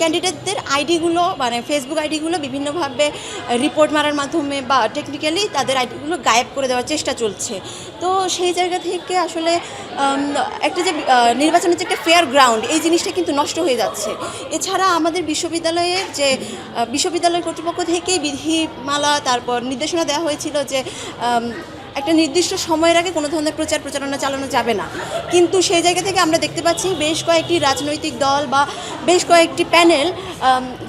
ক্যান্ডিডেটদের আইডিগুলো মানে ফেসবুক আইডিগুলো বিভিন্নভাবে রিপোর্ট মারার মাধ্যমে বা টেকনিক্যালি তাদের আইডিগুলো গায়েব করে দেওয়ার চেষ্টা চলছে। তো সেই জায়গা থেকে আসলে একটা যে নির্বাচনের যে একটা ফেয়ার গ্রাউন্ড এই জিনিসটা কিন্তু নষ্ট হয়ে যাচ্ছে। এছাড়া আমাদের বিশ্ববিদ্যালয়ে যে বিশ্ববিদ্যালয় কর্তৃপক্ষ থেকেই বিধিমালা, তারপর নির্দেশনা দেওয়া হয়েছিল যে একটা নির্দিষ্ট সময়ের আগে কোনো ধরনের প্রচার প্রচারণা চালানো যাবে না। কিন্তু সেই জায়গা থেকে আমরা দেখতে পাচ্ছি বেশ কয়েকটি রাজনৈতিক দল বা বেশ কয়েকটি প্যানেল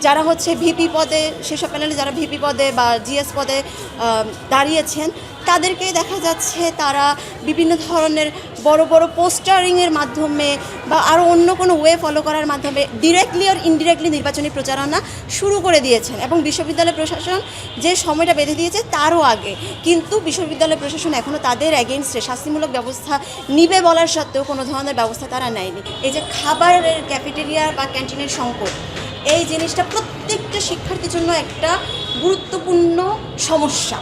যারা হচ্ছে ভিপি পদে, সেসব প্যানেলে যারা ভিপি পদে বা জিএস পদে দাঁড়িয়েছেন, তাদেরকে দেখা যাচ্ছে তারা বিভিন্ন ধরনের বড় বড় পোস্টারিংয়ের মাধ্যমে বা আরও অন্য কোনো ওয়ে ফলো করার মাধ্যমে ডিরেক্টলি আর ইনডিরেক্টলি নির্বাচনী প্রচারণা শুরু করে দিয়েছেন। এবং বিশ্ববিদ্যালয় প্রশাসন যে সময়টা বেঁধে দিয়েছে তারও আগে। কিন্তু বিশ্ববিদ্যালয় প্রশাসন এখনও তাদের অ্যাগেনস্টে শাস্তিমূলক ব্যবস্থা নিবে বলার সত্ত্বেও কোনো ধরনের ব্যবস্থা তারা নেয়নি। এই যে খাবারের ক্যাফেটেরিয়া বা ক্যান্টিনের সংকট এই জিনিসটা প্রত্যেকটা শিক্ষার্থীর জন্য একটা গুরুত্বপূর্ণ সমস্যা।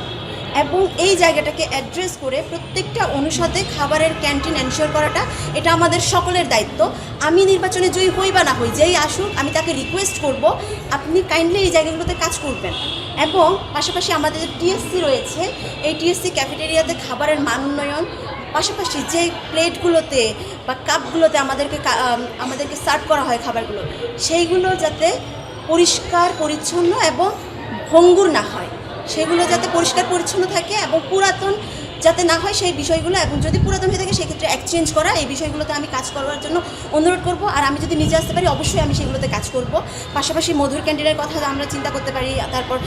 এবং এই জায়গাটাকে অ্যাড্রেস করে প্রত্যেকটা অনুষদে খাবারের ক্যান্টিন এনশিওর করাটা, এটা আমাদের সকলের দায়িত্ব। আমি নির্বাচনে জয়ী হই বা না হই, যেই আসুক, আমি তাকে রিকোয়েস্ট করব, আপনি কাইন্ডলি এই জায়গাগুলোতে কাজ করবেন। এবং পাশাপাশি আমাদের যে টিএসসি রয়েছে, এই টিএসসি ক্যাফেটেরিয়াতে খাবারের মান উন্নয়ন পাশাপাশি যে প্লেটগুলোতে বা কাপগুলোতে আমাদেরকে আমাদেরকে সার্ভ করা হয় খাবারগুলো, সেইগুলো যাতে পরিষ্কার, পরিচ্ছন্ন এবং ভঙ্গুর না হয়। সেগুলো যাতে পরিষ্কার, পরিচ্ছন্ন থাকে এবং পুরাতন যাতে না হয় সেই বিষয়গুলো এবং যদি পুরাতন হয়ে থাকে, সেক্ষেত্রে এক্সচেঞ্জ করা, এই বিষয়গুলোতে আমি কাজ করার জন্য অনুরোধ করব। আর আমি যদি নিজে আসতে পারি, অবশ্যই আমি সেগুলোতে কাজ করব। পাশাপাশি মধুর ক্যান্টিনের কথা আমরা চিন্তা করতে পারি। তারপর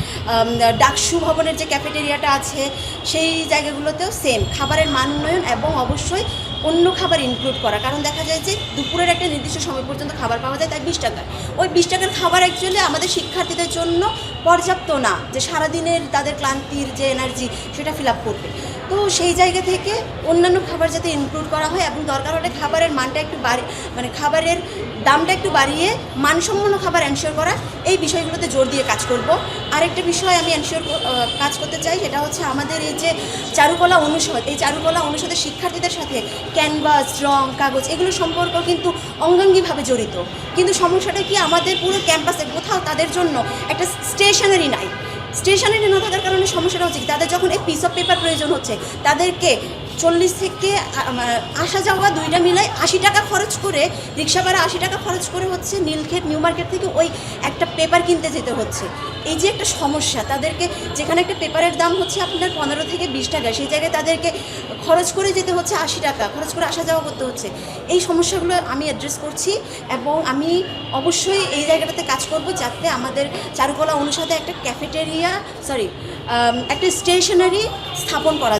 ডাকসু ভবনের যে ক্যাফেটেরিয়াটা আছে, সেই জায়গাগুলোতেও সেম খাবারের মান উন্নয়ন এবং অবশ্যই অন্য খাবার ইনক্লুড করা। কারণ দেখা যায় যে দুপুরের একটা নির্দিষ্ট সময় পর্যন্ত খাবার পাওয়া যায়, তাই বিশ টাকার। ওই বিশ টাকার খাবার অ্যাকচুয়ালি আমাদের শিক্ষার্থীদের জন্য পর্যাপ্ত না। যে সারাদিনের তাদের ক্লান্তির যে এনার্জি সেটা ফিল আপ করবে। তো সেই জায়গা থেকে অন্যান্য খাবার যাতে ইনক্লুড করা হয় এবং দরকার হলে খাবারের মানটা একটু বাড়ি মানে খাবারের দামটা একটু বাড়িয়ে মানসম্পন্ন খাবার এনশিওর করা, এই বিষয়গুলোতে জোর দিয়ে কাজ করব। আরেকটা বিষয় আমি এনশিওর কাজ করতে চাই, সেটা হচ্ছে আমাদের এই যে চারুকলা অনুষদ, এই চারুকলা অনুষদের শিক্ষার্থীদের সাথে ক্যানভাস রং কাগজ, এগুলো সম্পর্ক কিন্তু অঙ্গাঙ্গিভাবে জড়িত। কিন্তু সমস্যাটা কি, আমাদের পুরো ক্যাম্পাসে কোথাও তাদের জন্য একটা স্টেশনারি নাই। স্টেশনারি না থাকার কারণে সমস্যাটা হচ্ছে তাদের যখন এক পিস অফ পেপার প্রয়োজন হচ্ছে, তাদেরকে চল্লিশ থেকে আসা যাওয়া দুইটা মিলাই আশি টাকা খরচ করে, রিক্সা ভাড়া আশি টাকা খরচ করে হচ্ছে নীলক্ষেত নিউ মার্কেট থেকে ওই একটা পেপার কিনতে যেতে হচ্ছে। এই যে একটা সমস্যা, তাদেরকে যেখানে একটা পেপারের দাম হচ্ছে আপনার পনেরো থেকে বিশ টাকা, সেই জায়গায় তাদেরকে খরচ করে যেতে হচ্ছে আশি টাকা, খরচ করে আসা যাওয়া করতে হচ্ছে। এই সমস্যাগুলো আমি অ্যাড্রেস করছি এবং আমি অবশ্যই এই জায়গাটাতে কাজ করব যাতে আমাদের চারুকলা অনুষদে একটা ক্যাফেটেরিয়া সরি একটা স্টেশনারি স্থাপন করা